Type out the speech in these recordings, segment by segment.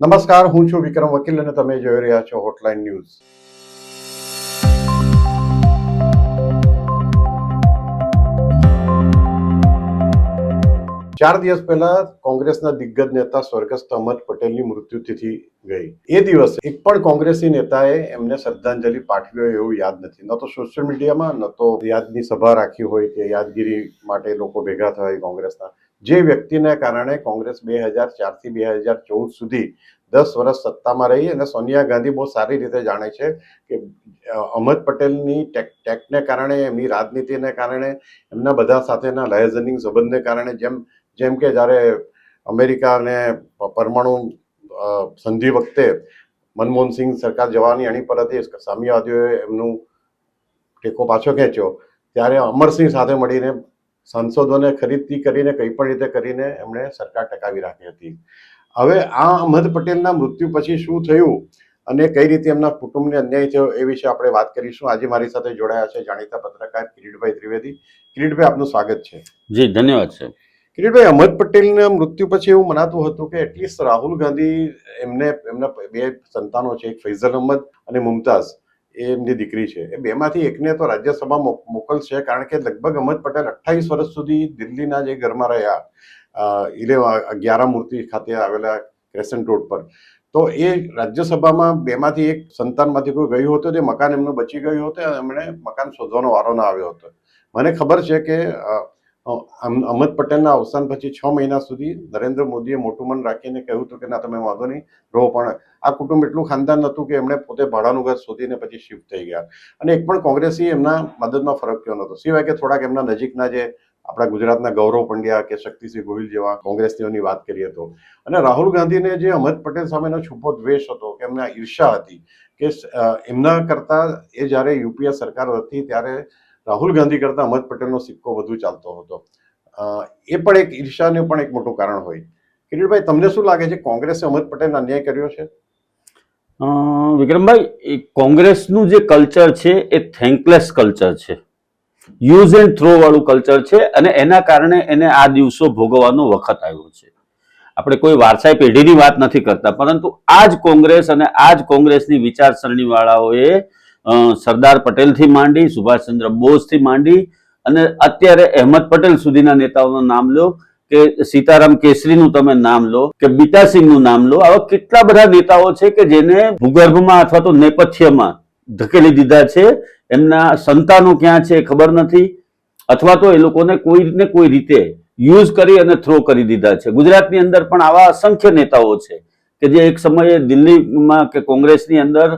નમસ્કાર, હું છું વિક્રમ વકીલ અને તમે જોઈ રહ્યા છો હોટલાઇન ન્યૂઝ ચાર દિવસ પહેલા કોંગ્રેસના દિગ્ગજ નેતા સ્વર્ગસ્થ અહમદ પટેલની મૃત્યુતિથિ ગઈ. એ દિવસે એક પણ કોંગ્રેસી નેતાએ એમને શ્રદ્ધાંજલિ પાઠવી હોય એવું યાદ નથી. ન તો સોશિયલ મીડિયામાં ન તો યાદની સભા રાખી હોય કે યાદગીરી માટે લોકો ભેગા થયા કોંગ્રેસના. જે વ્યક્તિને કારણે કોંગ્રેસ બે હજાર ચારથી બે હજાર ચૌદ સુધી દસ વર્ષ સત્તામાં રહી અને સોનિયા ગાંધી બહુ સારી રીતે જાણે છે કે અહમદ પટેલની ટેક, ટેકને કારણે, એમની રાજનીતિને કારણે, એમના બધા સાથેના લાયઝનિંગ સંબંધને કારણે જેમ જેમ કે જ્યારે અમેરિકા અને પરમાણુ સંધિ વખતે મનમોહન સિંહ સરકાર જવાની અણી પર હતી, સામ્યવાદીઓએ એમનું ટેકો પાછો ખેંચ્યો, ત્યારે અમરસિંહ સાથે મળીને સાંસદોને ખરીદી કરીને કંઈ પણ રીતે કરીને એમણે સરકાર ટકાવી રાખી હતી. હવે આ અહમદ પટેલના મૃત્યુ પછી શું થયું અને કઈ રીતે એમના કુટુંબને અન્યાય થયો એ વિશે આપણે વાત કરીશું. આજે મારી સાથે જોડાયા છે જાણીતા પત્રકાર કિરીટભાઈ ત્રિવેદી. કિરીટભાઈ આપનું સ્વાગત છે. જી ધન્યવાદ સાહેબ. કિરીટભાઈ અહમદ પટેલના મૃત્યુ પછી એવું મનાતું હતું કે એટલીસ્ટ રાહુલ ગાંધી એમને એમના બે સંતાનો છે એક ફૈઝલ અહમદ અને મુમતાઝ. એમની દીકરી છે. એ બેમાંથી એકને તો રાજ્યસભા મોકલશે કારણ કે લગભગ અહમદ પટેલ અઠ્ઠાવીસ વર્ષ સુધી દિલ્હીના જે ઘરમાં રહ્યા ઇલે અગિયારા મૂર્તિ ખાતે આવેલા ક્રેસન્ટ રોડ પર. તો એ રાજ્યસભામાં બેમાંથી એક સંતાનમાંથી કોઈ ગયું હતું તે મકાન એમનું બચી ગયું હતું અને એમણે મકાન શોધવાનો વારો ના આવ્યો હતો. મને ખબર છે કે અહમદ પટેલના અવસાન પછી છ મહિના સુધી નરેન્દ્ર મોદીએ મોટું મન રાખીને કહ્યું હતું કે ના, તમે વાંધો નહીં, રહો, પણ આ કુટુંબ એટલું ખાનદાન નહોતું કે એમણે પોતે ભાડાનું ઘર શોધીને પછી શિફ્ટ થઈ ગયા. અને એક પણ કોંગ્રેસી એમના મદદમાં ફરક થયો નહોતો. સિવાય કે થોડાક એમના નજીકના જે આપણા ગુજરાતના ગૌરવ પંડ્યા કે શક્તિસિંહ ગોહિલ જેવા કોંગ્રેસીઓની વાત કરીએ તો. અને રાહુલ ગાંધીને જે અહમદ પટેલ સામેનો છુપો દ્વેષ હતો, કે એમના ઈર્ષા હતી, કે એમના કરતા એ જ્યારે યુપીએ સરકાર હતી ત્યારે રાહુલ ગાંધી કરતા અહમદ પટેલનો સિક્કો વધુ ચાલતો હતો. એ પણ એક ઈર્ષાનું પણ એક મોટું કારણ હોય. કિરીટભાઈ, તમને શું લાગે છે, કોંગ્રેસે અહમદ પટેલને અન્યાય કર્યો છે? વિક્રમભાઈ કોંગ્રેસનું જે કલ્ચર છે, એ થેન્કલેસ કલ્ચર છે. યુઝ એન્ડ થ્રો વાળું કલ્ચર છે અને એના કારણે એને આ દિવસો ભોગવવાનો વખત આવ્યો છે. આપણે કોઈ વારસાઈ પેઢીની વાત નથી કરતા, પરંતુ આ જ કોંગ્રેસ અને આ જ કોંગ્રેસની વિચારસરણી વાળાઓએ સરદાર પટેલથી માંડી, સુભાષચંદ્ર બોઝથી માંડી અને અત્યારે અહેમદ પટેલ સુધીના નેતાઓનું નામ લો કે સીતારામ કેસરીનું તમે નામ લો, કે બીતાસિંહનું નામ લો. આવા કેટલા બધા નેતાઓ છે કે જેને ભૂગર્ભમાં અથવા તો નેપથ્યમાં ધકેલી દીધા છે. એમના સંતાનો ક્યાં છે ખબર નથી. અથવા તો એ લોકોને કોઈ ને કોઈ રીતે યુઝ કરી અને થ્રો કરી દીધા છે. ગુજરાતની અંદર પણ આવા અસંખ્ય નેતાઓ છે કે જે એક સમયે દિલ્હીમાં કે કોંગ્રેસની અંદર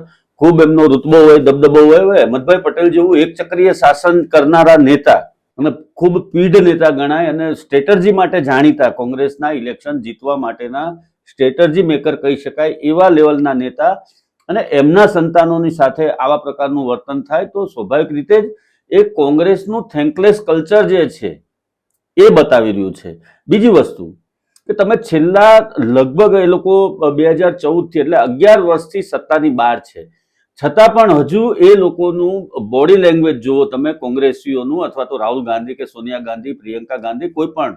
ખૂબ એમનો રૂતબો હોય, દબદબો હોય અહેમદભાઈ પટેલ જેવું એક ચક્રીય શાસન કરનારા નેતા અને ખૂબ પીઢ નેતા ગણાય અને સ્ટ્રેટર્જી માટે જાણીતા, કોંગ્રેસના ઇલેક્શન જીતવા માટેના સ્ટ્રેટર્જી મેકર કહી શકાય એવા લેવલના નેતા અને એમના સંતાનોની સાથે આવા પ્રકારનું વર્તન થાય તો સ્વાભાવિક રીતે જ એ કોંગ્રેસનું થેન્કલેસ કલ્ચર જે છે એ બતાવી રહ્યું છે. બીજી વસ્તુ કે તમે છેલ્લા લગભગ એ લોકો બે હજાર ચૌદથી એટલે અગિયાર વર્ષથી સત્તાની બહાર છે. છતાં પણ હજુ એ લોકોનું બોડી લેંગ્વેજ જુઓ તમે, કોંગ્રેસીઓનું અથવા તો રાહુલ ગાંધી કે સોનિયા ગાંધી, પ્રિયંકા ગાંધી, કોઈ પણ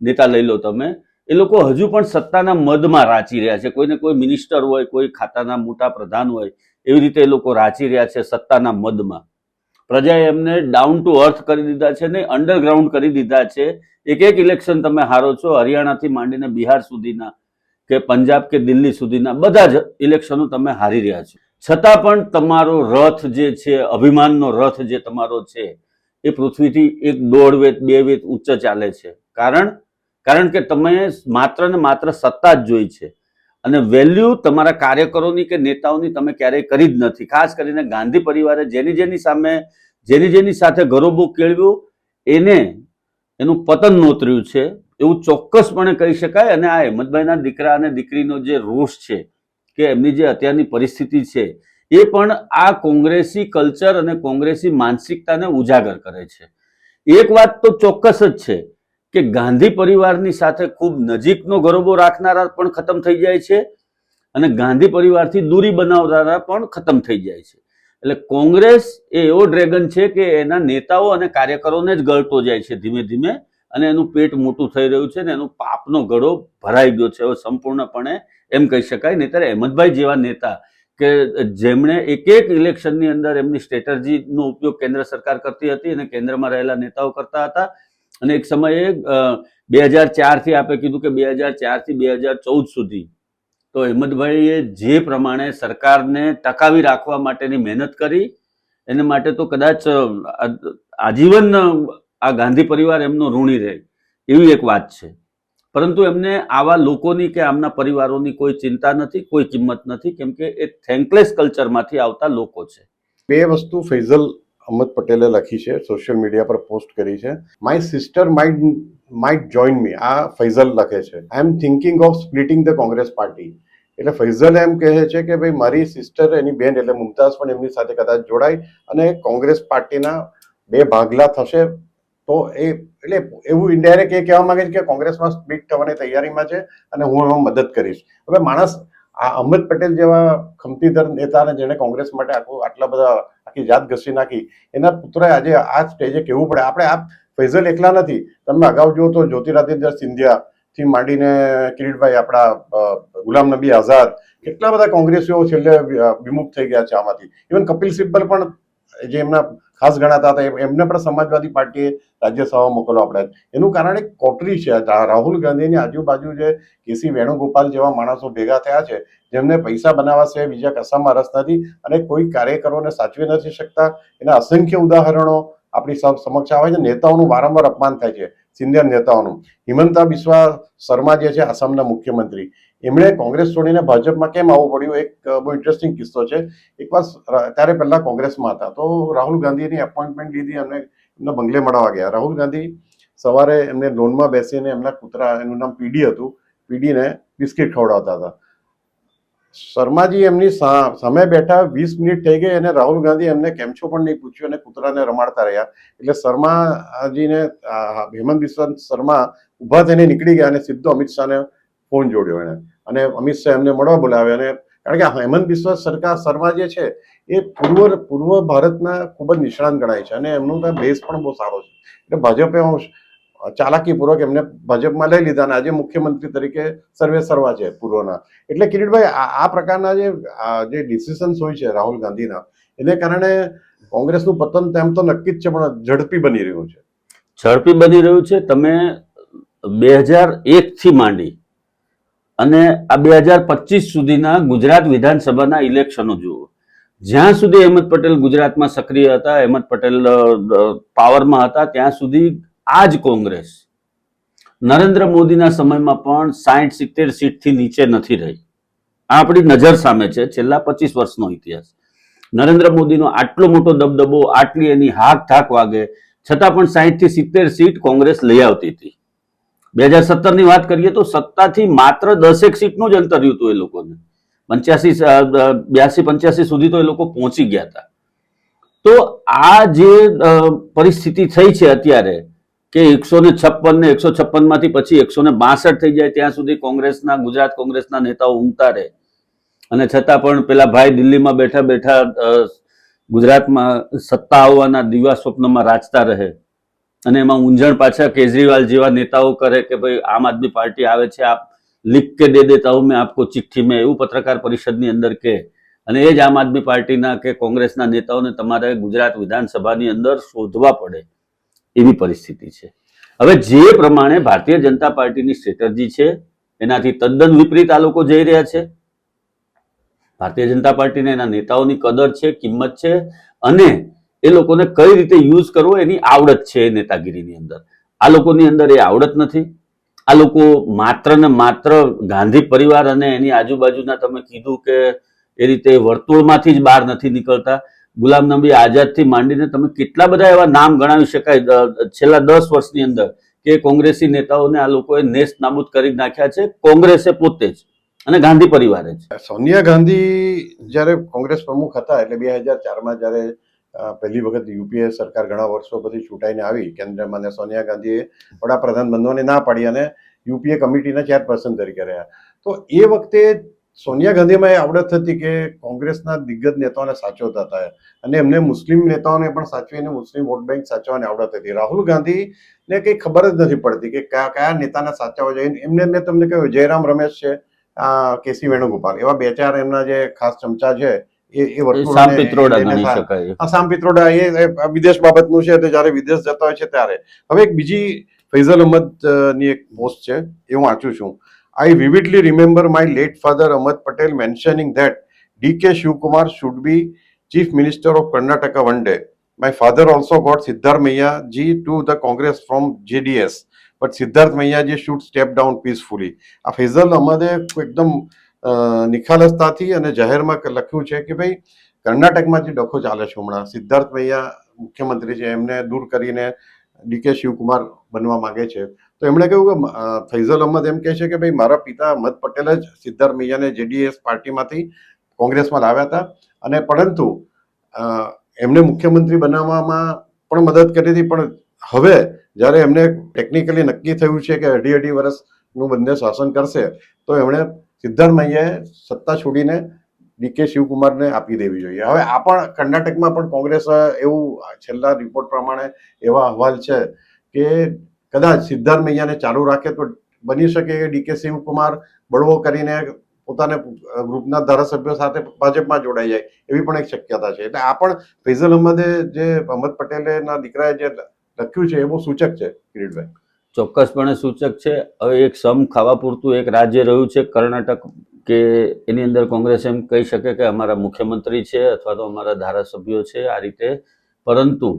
નેતા લઈ લો તમે, એ લોકો હજુ પણ સત્તાના મદમાં રાચી રહ્યા છે. કોઈને કોઈ મિનિસ્ટર હોય, કોઈ ખાતાના મોટા પ્રધાન હોય, એવી રીતે એ લોકો રાચી રહ્યા છે સત્તાના મદમાં પ્રજાએ એમને ડાઉન ટુ અર્થ કરી દીધા છે ને અંડરગ્રાઉન્ડ કરી દીધા છે. એક એક ઇલેક્શન તમે હારો છો, હરિયાણાથી માંડીને બિહાર સુધીના કે પંજાબ કે દિલ્હી સુધીના બધા જ ઇલેક્શનો તમે હારી રહ્યા છો. છતાં પણ તમારો રથ જે છે, અભિમાનનો રથ જે તમારો છે, એ પૃથ્વીથી એક દોઢ વેત, બે વેત ઉચ્ચ ચાલે છે. કારણ? કારણ કે તમે માત્ર ને માત્ર સત્તા જ જોઈ છે. અને વેલ્યુ તમારા કાર્યકરોની કે નેતાઓની તમે ક્યારેય કરી જ નથી. ખાસ કરીને ગાંધી પરિવારે જેની જેની સામે, જેની જેની સાથે ગરોબો કેળવ્યું, એને, એનું પતન નોતર્યું છે. એવું ચોક્કસપણે કહી શકાય. અને આ અહેમદભાઈના દીકરા અને દીકરીનો જે રોષ છે કે એમની જે અત્યારની પરિસ્થિતિ છે, એ પણ આ કોંગ્રેસી કલ્ચર અને કોંગ્રેસી માનસિકતાને ઉજાગર કરે છે. એક વાત તો ચોક્કસ જ છે કે ગાંધી પરિવારની સાથે ખૂબ નજીકનો ગરોબો રાખનારા પણ ખતમ થઈ જાય છે અને ગાંધી પરિવારથી દૂરી બનાવનારા પણ ખતમ થઈ જાય છે. એટલે કોંગ્રેસ એ એવો ડ્રેગન છે કે એના નેતાઓ અને કાર્યકરોને જ ગળતો જાય છે ધીમે ધીમે અને એનું પેટ મોટું થઈ રહ્યું છે ને એનું પાપનો ગળો ભરાઈ ગયો છે. હવે સંપૂર્ણપણે એમ કહી શકાય. નહીતર અહેમદભાઈ જેવા નેતા કે જેમણે એક એક ઇલેક્શનની અંદર એમની સ્ટ્રેટર્જીનો ઉપયોગ કેન્દ્ર સરકાર કરતી હતી અને કેન્દ્રમાં રહેલા નેતાઓ કરતા હતા. અને એક સમયે બે હજાર ચારથી આપે કીધું કે બે હજાર ચારથી બે હજાર ચૌદ સુધી તો અહેમદભાઈએ જે પ્રમાણે સરકારને ટકાવી રાખવા માટેની મહેનત કરી, એને માટે તો કદાચ આજીવન, આ ગાંધી પરિવાર એમનો ઋણી રહે એવી એક વાત છે. પરંતુ એમને આવા લોકોની કે આમના પરિવારોની કોઈ ચિંતા નથી, કોઈ કિંમત નથી, કેમ કે એ થેન્કલેસ કલ્ચરમાંથી આવતા લોકો છે. બે વસ્તુ ફૈઝલ અહમદ પટેલે લખી છે સોશિયલ મીડિયા પર પોસ્ટ કરી છે. My sister might might join me આ ફૈઝલ લખે છે. I am thinking of splitting the Congress party એટલે ફૈઝલ એમ કહે છે કે ભાઈ, મારી સિસ્ટર એની બેન, એટલે મુમતાઝ પણ એમની સાથે કદાચ જોડાય અને કોંગ્રેસ પાર્ટીના બે ભાગલા થશે તો એ, એટલે એવું ઇન્ડાયરેક્ટ એ કહેવા માંગે છે કે કોંગ્રેસમાં સ્પ્લિટ થવાની તૈયારીમાં છે અને હું એમાં મદદ કરીશ. હવે માણસ, આ અહમદ પટેલ જેવા ખમતીધર નેતાને જેણે કોંગ્રેસ માટે આખું, આટલા બધા, આખી જાત ઘસી નાખી, એના પુત્રએ આજે આ સ્ટેજે કહેવું પડે. આપણે આ ફૈઝલ એકલા નથી. તમે અગાઉ જુઓ તો જ્યોતિરાદિત્ય સિંધિયા થી માંડીને કિરીટભાઈ આપણા ગુલામ નબી આઝાદ, કેટલા બધા કોંગ્રેસીઓ છેલ્લે વિમુખ થઈ ગયા છે આમાંથી. ઇવન કપિલ સિબ્બલ પણ જે એમના ખાસ ગણાતા હતા, એમ- એમને પણ સમાજવાદી પાર્ટીએ રાજ્યસભામાં મોકલવા પડ્યા એનું કારણ એક કોટરી છે. રાહુલ ગાંધીની આજુબાજુ જે કેસી વેણુગોપાલ જેવા માણસો ભેગા થયા છે, જેમને પૈસા બનાવવા સિવાય બીજા કશામાં રસ નથી અને કોઈ કાર્યકરોને સાચવી નથી શકતા. એના અસંખ્ય ઉદાહરણો આપણી સમ- સમક્ષ આવે છે. નેતાઓનું વારંવાર અપમાન થાય છે. સિનિયર નેતાઓનું. હિમંતા બિસ્વા શર્મા જે છે, આસામના મુખ્યમંત્રી. એમણે કોંગ્રેસ છોડીને ભાજપમાં કેમ આવવું પડ્યું? એક બહુ ઇન્ટરેસ્ટિંગ કિસ્સો છે. એકવાર ત્યારે પહેલા કોંગ્રેસમાં હતા. તો રાહુલ ગાંધીની એપોઇન્ટમેન્ટ લીધી અને એમના બંગલે મળવા ગયા. રાહુલ ગાંધી સવારે એમને લોનમાં બેસીને એમના કૂતરા, એનું નામ પીડી હતું. પીડીને બિસ્કિટ ખવડાવતા હતા. શર્માજી એમની સામે બેઠા, વીસ મિનિટ થઈ ગઈ અને રાહુલ ગાંધી એમને કેમ છો પણ નહીં પૂછ્યું અને કૂતરાને રમાડતા રહ્યા. એટલે શર્માજીને હેમંત બિસ્વ શર્મા ઊભા થઈને નીકળી ગયા અને સીધો અમિત શાહને ફોન જોડ્યો એને અને અમિત શાહ એમને મળવા બોલાવ્યા અને કારણ કે હેમંત બિસ્વ સરકાર શર્મા જે છે, એ પૂર્વ પૂર્વ ભારતના ખૂબ જ નિષ્ણાંત ગણાય છે અને એમનો બેઝ પણ બહુ સારો છે. એટલે ભાજપે હું ચાલાકીપૂર્વક એમને ભાજપમાં લઈ લીધા અને આજે મુખ્યમંત્રી તરીકે સર્વે સર્વા છે પૂર્વના. એટલે કિરીટભાઈ, આ પ્રકારના જે જે ડિસિઝન્સ હોય છે રાહુલ ગાંધીના, એને કારણે કોંગ્રેસનું પતન તેમ તો નક્કી જ છે, પણ ઝડપી બની રહ્યું છે. ઝડપી બની રહ્યું છે. તમે બે હજાર એકથી માંડી અને આ બે હજાર પચીસ સુધીના ગુજરાત વિધાનસભાના ઇલેક્શનો જુઓ. જ્યાં સુધી અહેમદ પટેલ ગુજરાતમાં સક્રિય હતા, અહેમદ પટેલ પાવરમાં હતા, ત્યાં સુધી આ જ કોંગ્રેસ નરેન્દ્ર મોદીના સમયમાં પણ સાઠ સિત્તેર સીટથી નીચે નથી રહી. આ આપણી નજર સામે છે, છેલ્લા પચીસ વર્ષનો ઇતિહાસ. નરેન્દ્ર મોદીનો આટલો મોટો દબદબો, આટલી એની હાક થાક વાગે, છતાં પણ સાહીઠથી સિત્તેર સીટ કોંગ્રેસ લઈ આવતી હતી. બે હજાર સત્તરની વાત કરીએ તો સત્તાથી માત્ર દસેક સીટનું જ અંતર રહ્યું હતું એ લોકોને. પંચ્યાસી બ્યાસી, પંચ્યાસી સુધી તો એ લોકો પહોંચી ગયા હતા. તો આ જે પરિસ્થિતિ થઈ છે અત્યારે કે એકસો ને છપ્પન ને એકસો છપ્પનમાંથી પછી એકસો ને બાસઠ થઈ જાય ત્યાં સુધી કોંગ્રેસના, ગુજરાત કોંગ્રેસના નેતાઓ ઊંઘતા રહે. અને છતાં પણ પેલા ભાઈ દિલ્હીમાં બેઠા બેઠા ગુજરાતમાં સત્તા આવવાના દિવા સ્વપ્નમાં રાચતા રહે. અને એમાં ઊંઝણ પાછા કેજરીવાલ જેવા નેતાઓ કરે કે ભાઈ આમ આદમી પાર્ટી આવે છે, આપ લિખ કે દે દેતા હું, મેં આપકો ચિઠ્ઠી મેં એવું પત્રકાર પરિષદની અંદર કે. અને એ જ આમ આદમી પાર્ટીના કે કોંગ્રેસના નેતાઓને તમારે ગુજરાત વિધાનસભાની અંદર શોધવા પડે એવી પરિસ્થિતિ છે. હવે જે પ્રમાણે ભારતીય જનતા પાર્ટીની સ્ટ્રેટર્જી છે, એનાથી તદ્દન વિપરીત આ લોકો જઈ રહ્યા છે. ભારતીય જનતા પાર્ટીને એના નેતાઓની કદર છે, કિંમત છે, અને એ લોકોને કઈ રીતે યુઝ કરવો એની આવડત છે નેતાગીરીની અંદર. આ લોકોની અંદર એ આવડત નથી. આ લોકો માત્ર ને માત્ર ગાંધી પરિવાર અને એની આજુબાજુના તમે કીધું કે એ રીતે વર્તુળમાંથી જ બહાર નથી નીકળતા. ગુલામ નબી આઝાદથી માંડીને તમે કેટલા બધા એવા નામ ગણાવી શકાય છેલ્લા દસ વર્ષની અંદર કે કોંગ્રેસી નેતાઓને આ લોકોએ નેસ્ત નાબૂદ કરી નાખ્યા છે, કોંગ્રેસે પોતે જ અને ગાંધી પરિવારે જ. સોનિયા ગાંધી જ્યારે કોંગ્રેસ પ્રમુખ હતા એટલે બે હજાર ચારમાં જ્યારે પહેલી વખત યુપીએ સરકાર ઘણા વર્ષો પછી ચૂંટાઈને આવી. કેન્દ્રમાં અને સોનિયા ગાંધીએ વડાપ્રધાન બનવાની ના પાડી અને યુપીએ કમિટીના ચેરપર્સન તરીકે રહ્યા. તો એ વખતે સોનિયા ગાંધીમાં એ આવડત હતી કે કોંગ્રેસના દિગ્ગજ નેતાઓને સાચવતા હતા. અને એમને મુસ્લિમ નેતાઓને પણ સાચવીને મુસ્લિમ વોટ બેંક સાચવવાની આવડત હતી. રાહુલ ગાંધીને કંઈ ખબર જ નથી પડતી કે કયા કયા નેતાને સાચવવા જોઈએ. એમને, મેં તમને કહ્યું, જયરામ રમેશ છે, આ કેસી વેણુગોપાલ. એવા બે ચાર એમના જે ખાસ ચમચા છે એ વર્તુળ એ પિત્રોડા ગણી શકાય. આ સામ પિત્રોડા એ એ વિદેશ બાબતનું છે જ્યારે વિદેશ જતા હોય છે ત્યારે. હવે એક બીજી ફૈઝલ અહમદની એક પોસ્ટ છે એ હું વાંચું છું. I vividly remember my late father Ahmed Patel mentioning that D K Shivakumar should be chief minister of Karnataka one day my father also got Siddaramaiah to the Congress from JDS but Siddaramaiah should step down peacefully આ ફૈઝલ અહમદે એકદમ નિખાલસતાથી અને જાહેરમાં લખ્યું છે કે ભાઈ, કર્ણાટકમાં જે ડખો ચાલે છે હમણાં, સિદ્ધાર્થ મૈયા મુખ્યમંત્રી છે, એમને દૂર કરીને ડીકે શિવકુમાર બનવા માંગે છે. તો એમણે કહ્યું કે ફૈઝલ અહમદ એમ કહે છે કે ભાઈ, મારા પિતા અહમદ પટેલ જ સિદ્ધાર્થ મૈયાને જેડીએસ પાર્ટીમાંથી કોંગ્રેસમાં લાવ્યા હતા. અને પરંતુ એમને મુખ્યમંત્રી બનાવવામાં પણ મદદ કરી હતી, પણ હવે જ્યારે એમને ટેકનિકલી નક્કી થયું છે કે અઢી અઢી વર્ષનું બંને શાસન કરશે, તો એમણે સિદ્ધાર્થ મૈયાએ સત્તા છોડીને ડીકે શિવકુમારને આપી દેવી જોઈએ. હવે આ પણ કર્ણાટકમાં પણ કોંગ્રેસ એવું છેલ્લા રિપોર્ટ પ્રમાણે એવા અહેવાલ છે કે કદાચ સિદ્ધાર્થ મૈયાને ચાલુ રાખે તો બની શકે કે ડીકે શિવકુમાર બળવો કરીને પોતાને ગ્રુપના ધારાસભ્યો સાથે ભાજપમાં જોડાઈ જાય એવી પણ એક શક્યતા છે. એટલે આ પણ ફૈઝલ અહમદે જે અહમદ પટેલેના દીકરાએ જે લખ્યું છે એ બહુ સૂચક છે કિરીટભાઈ. ચોક્કસપણે સૂચક છે. હવે એક સમ ખાવા પૂરતું એક રાજ્ય રહ્યું છે, કર્ણાટક, કે એની અંદર કોંગ્રેસ એમ કહી શકે કે અમારા મુખ્યમંત્રી છે અથવા તો અમારા ધારાસભ્યો છે આ રીતે. પરંતુ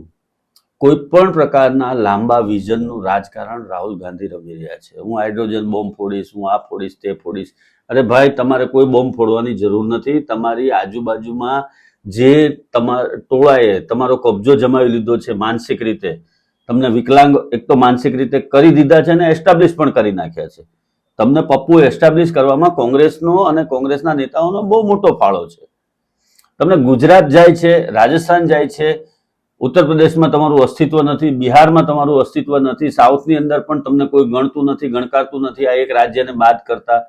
કોઈ પણ પ્રકારના લાંબા વિઝનનું રાજકારણ રાહુલ ગાંધી રમી રહ્યા છે. હું હાઇડ્રોજન બોમ્બ ફોડીશ, હું આ ફોડીશ, તે ફોડીશ. અરે ભાઈ, તમારે કોઈ બોમ્બ ફોડવાની જરૂર નથી. તમારી આજુબાજુમાં જે તમારા ટોળાએ તમારો કબજો જમાવી લીધો છે માનસિક રીતે તમને વિકલાંગ એક તો માનસિક રીતે કરી દીધા છે અને એસ્ટાબ્લિશ પણ કરી નાખ્યા છે. તમને પપ્પુ એસ્ટાબ્લિશ કરવામાં કોંગ્રેસનો અને કોંગ્રેસના નેતાઓનો બહુ મોટો ફાળો છે. તમને ગુજરાત જાય છે, રાજસ્થાન જાય છે, ઉત્તર પ્રદેશમાં તમારું અસ્તિત્વ નથી, બિહારમાં તમારું અસ્તિત્વ નથી, સાઉથની અંદર પણ તમને કોઈ ગણતું નથી, ગણકારતું નથી, આ એક રાજ્યને બાદ કરતા.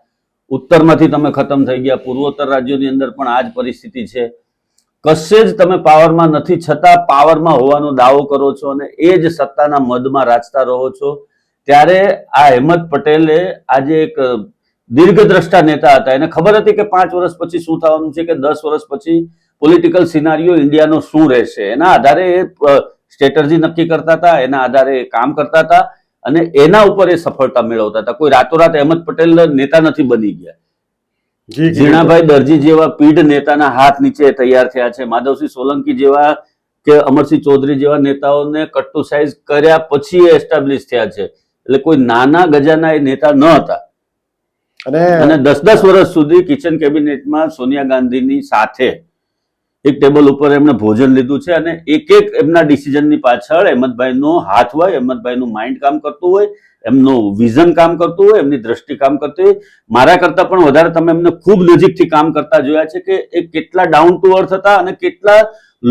ઉત્તરમાંથી તમે ખતમ થઈ ગયા, પૂર્વોત્તર રાજ્યોની અંદર પણ આ જ પરિસ્થિતિ છે. કશે જ તમે પાવરમાં નથી, છતાં પાવરમાં હોવાનો દાવો કરો છો અને એ જ સત્તાના મદમાં રાચતા રહો છો. ત્યારે આ હેમંત પટેલે આજે એક દીર્ઘદ્રષ્ટા નેતા હતા. એને ખબર હતી કે પાંચ વર્ષ પછી શું થવાનું છે કે દસ વર્ષ પછી પોલિટિકલ સિનારીઓ ઇન્ડિયાનો શું રહેશે. એના આધારે એ સ્ટ્રેટર્જી નક્કી કરતા હતા, એના આધારે એ કામ કરતા હતા અને એના ઉપર એ સફળતા મેળવતા હતા. કોઈ રાતોરાત અહેમદ પટેલ નેતા નથી બની ગયા. ઝીણાભાઈ દરજી જેવા પીઢ નેતાના હાથ નીચે તૈયાર થયા છે. માધવસિંહ સોલંકી જેવા કે અમરસિંહ ચૌધરી જેવા નેતાઓને કટ્ટુ સાઇઝ કર્યા પછી એ એસ્ટાબ્લિશ થયા છે. એટલે કોઈ નાના ગજાના એ નેતા ન હતા. અને અને દસ દસ વર્ષ સુધી કિચન કેબિનેટમાં સોનિયા ગાંધીની સાથે એક ટેબલ ઉપર એમણે ભોજન લીધું છે અને એક એક એમના ડિસિઝનની પાછળ અહેમદભાઈનો હાથ હોય, અહેમદભાઈનું માઇન્ડ કામ કરતું હોય, એમનું વિઝન કામ કરતું હોય, એમની દ્રષ્ટિ કામ કરતી હોય. મારા કરતાં પણ વધારે તમે એમને ખૂબ નજીકથી કામ કરતા જોયા છે કે એ કેટલા ડાઉન ટુ અર્થ હતા અને કેટલા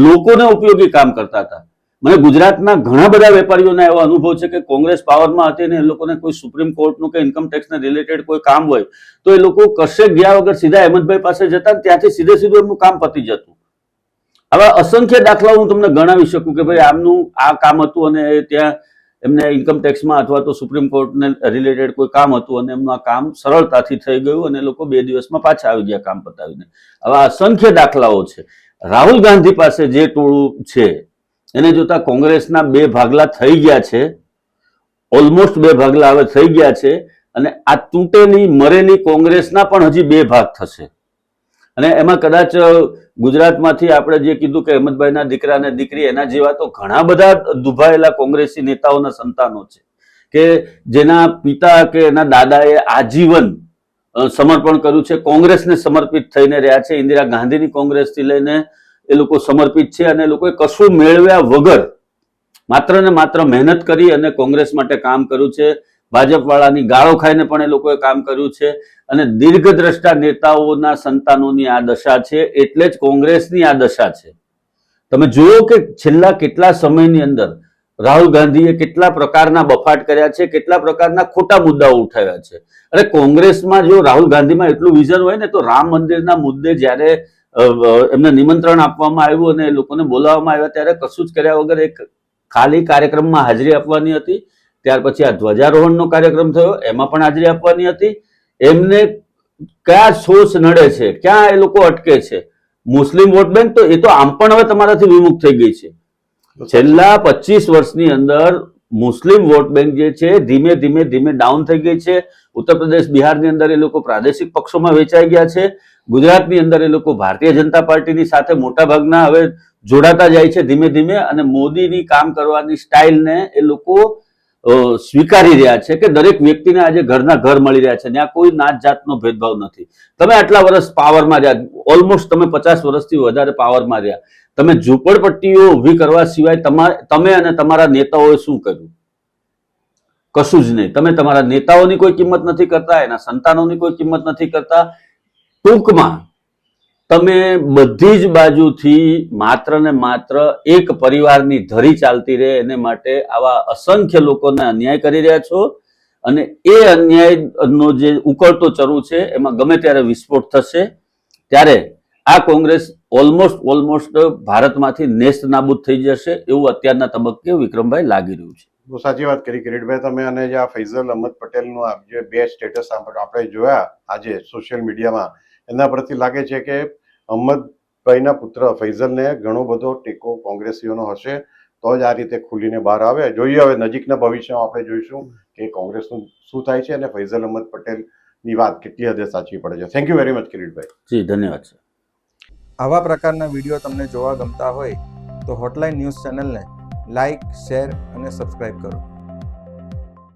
લોકોને ઉપયોગી કામ કરતા હતા. મને ગુજરાતના ઘણા બધા વેપારીઓના એવો અનુભવ છે કે કોંગ્રેસ પાવરમાં હતી ને એ લોકોને કોઈ સુપ્રીમ કોર્ટનું કે ઇન્કમ ટેક્સને રિલેટેડ કોઈ કામ હોય, તો એ લોકો કશે ગયા વગર સીધા અહેમદભાઈ પાસે જતા ત્યાંથી સીધે સીધું એમનું કામ પતી જતું. આવા અસંખ્ય દાખલા હું તમને ગણાવી શકું કે ભાઈ આમનું આ કામ હતું અને ત્યાં એમને ઇન્કમ ટેક્સમાં અથવા તો સુપ્રીમ કોર્ટને રિલેટેડ કોઈ કામ હતું અને એમનું આ કામ સરળતાથી થઈ ગયું અને લોકો બે દિવસમાં પાછા આવી ગયા કામ પતાવીને. આવા અસંખ્ય દાખલાઓ છે. રાહુલ ગાંધી પાસે જે ટોળું છે, એને જોતા કોંગ્રેસના બે ભાગલા થઈ ગયા છે. ઓલમોસ્ટ બે ભાગલા હવે થઈ ગયા છે અને આ તૂટેની મરેલી કોંગ્રેસના પણ હજી બે ભાગ થશે. અને એમાં કદાચ ગુજરાતમાંથી આપણે જે કીધું કે અહેમદભાઈના દીકરા અને દીકરી, એના જેવા તો ઘણા બધા દુભાયેલા કોંગ્રેસી નેતાઓના સંતાનો છે કે જેના પિતા કે એના દાદાએ આજીવન સમર્પણ કર્યું છે. કોંગ્રેસને સમર્પિત થઈને રહ્યા છે. ઇન્દિરા ગાંધીની કોંગ્રેસથી લઈને એ લોકો સમર્પિત છે અને લોકોએ કશું મેળવ્યા વગર માત્ર ને માત્ર મહેનત કરી અને કોંગ્રેસ માટે કામ કર્યું છે. ભાજપ વાળાની ગાળો ખાઈને પણ એ લોકોએ કામ કર્યું છે. અને દીર્ઘદ્રષ્ટા નેતાઓના સંતાનોની આ દશા છે, એટલે જ કોંગ્રેસની આ દશા છે. તમે જુઓ કે છેલ્લા કેટલા સમયની અંદર રાહુલ ગાંધીએ કેટલા પ્રકારના બફાટ કર્યા છે, કેટલા પ્રકારના ખોટા મુદ્દાઓ ઉઠાવ્યા છે. અને કોંગ્રેસમાં જો રાહુલ ગાંધીમાં એટલું વિઝન હોય ને, તો રામ મંદિરના મુદ્દે જ્યારે એમને નિમંત્રણ આપવામાં આવ્યું અને લોકોને બોલાવવામાં આવ્યા ત્યારે કશું જ કર્યા વગર એક ખાલી કાર્યક્રમમાં હાજરી આપવાની હતી. ત્યાર પછી આ ધ્વજારોહણનો કાર્યક્રમ થયો, એમાં પણ હાજરી આપવાની હતી. એમને કયા સોર્સ નડે છે, ક્યાં એ લોકો અટકે છે? મુસ્લિમ વોટ બેંક તો એ તો આમ પણ હવે તમારાથી વિમુખ થઈ ગઈ છે. છેલ્લા પચીસ વર્ષની અંદર મુસ્લિમ વોટ બેંક જે છે, ધીમે ધીમે ધીમે ડાઉન થઈ ગઈ છે. ઉત્તર પ્રદેશ, બિહારની અંદર એ લોકો પ્રાદેશિક પક્ષોમાં વેચાઈ ગયા છે. ગુજરાતની અંદર એ લોકો ભારતીય જનતા પાર્ટીની સાથે મોટા ભાગના હવે જોડાતા જાય છે ધીમે ધીમે અને મોદીની કામ કરવાની સ્ટાઇલને એ લોકો સ્વીકારી રહ્યા છે કે દરેક વ્યક્તિને આજે ઘરના ઘર મળી રહ્યા છે ત્યાં કોઈ નાત જાતનો ભેદભાવ નથી. તમે આટલા વર્ષ પાવરમાં રહ્યા ઓલમોસ્ટ તમે પચાસ વર્ષથી વધારે પાવરમાં રહ્યા. તમે ઝૂંપડપટ્ટીઓ ઊભી કરવા સિવાય તમારે તમે અને તમારા નેતાઓએ શું કર્યું? કશું જ નહીં. તમે તમારા નેતાઓની કોઈ કિંમત નથી કરતા, એના સંતાનોની કોઈ કિંમત નથી કરતા. ટૂંકમાં તમે બધી જ બાજુથી માત્ર ને માત્ર એક પરિવારની ધરી ચાલતી રહે એને માટે આવા અસંખ્ય લોકોને અન્યાય કરી રહ્યા છો. અને એ અન્યાયનો જે ઉકળતો ચરુ છે, એમાં ગમે ત્યારે વિસ્ફોટ થશે, ત્યારે આ કોંગ્રેસ ઓલમોસ્ટ ઓલમોસ્ટ ભારતમાંથી નેસ્ત નાબૂદ થઈ જશે એવું અત્યારના તબક્કે વિક્રમભાઈ લાગી રહ્યું છે. બહુ સાચી વાત કરી, કિરીટભાઈ, તમે અને જે આ ફૈઝલ અહમદ પટેલનું જે બે સ્ટેટસ આપણે જોયા આજે સોશિયલ મીડિયામાં એના પરથી લાગે છે કે અહમદભાઈના પુત્ર ફૈઝલને ઘણો બધો ટેકો કોંગ્રેસીઓનો હશે તો જ આ રીતે ખુલીને બહાર આવે. જોઈએ હવે નજીકના ભવિષ્યમાં આપણે જોઈશું કે કોંગ્રેસનું શું થાય છે અને ફૈઝલ અહમદ પટેલની વાત કેટલી હદે સાચી પડે છે. થેન્ક યુ વેરી મચ કિરીટભાઈ. જી ધન્યવાદ સર આવા પ્રકારના વીડિયો તમને જોવા ગમતા હોય તો હોટલાઇન ન્યૂઝ ચેનલને લાઇક શેર અને સબસ્ક્રાઇબ કરો.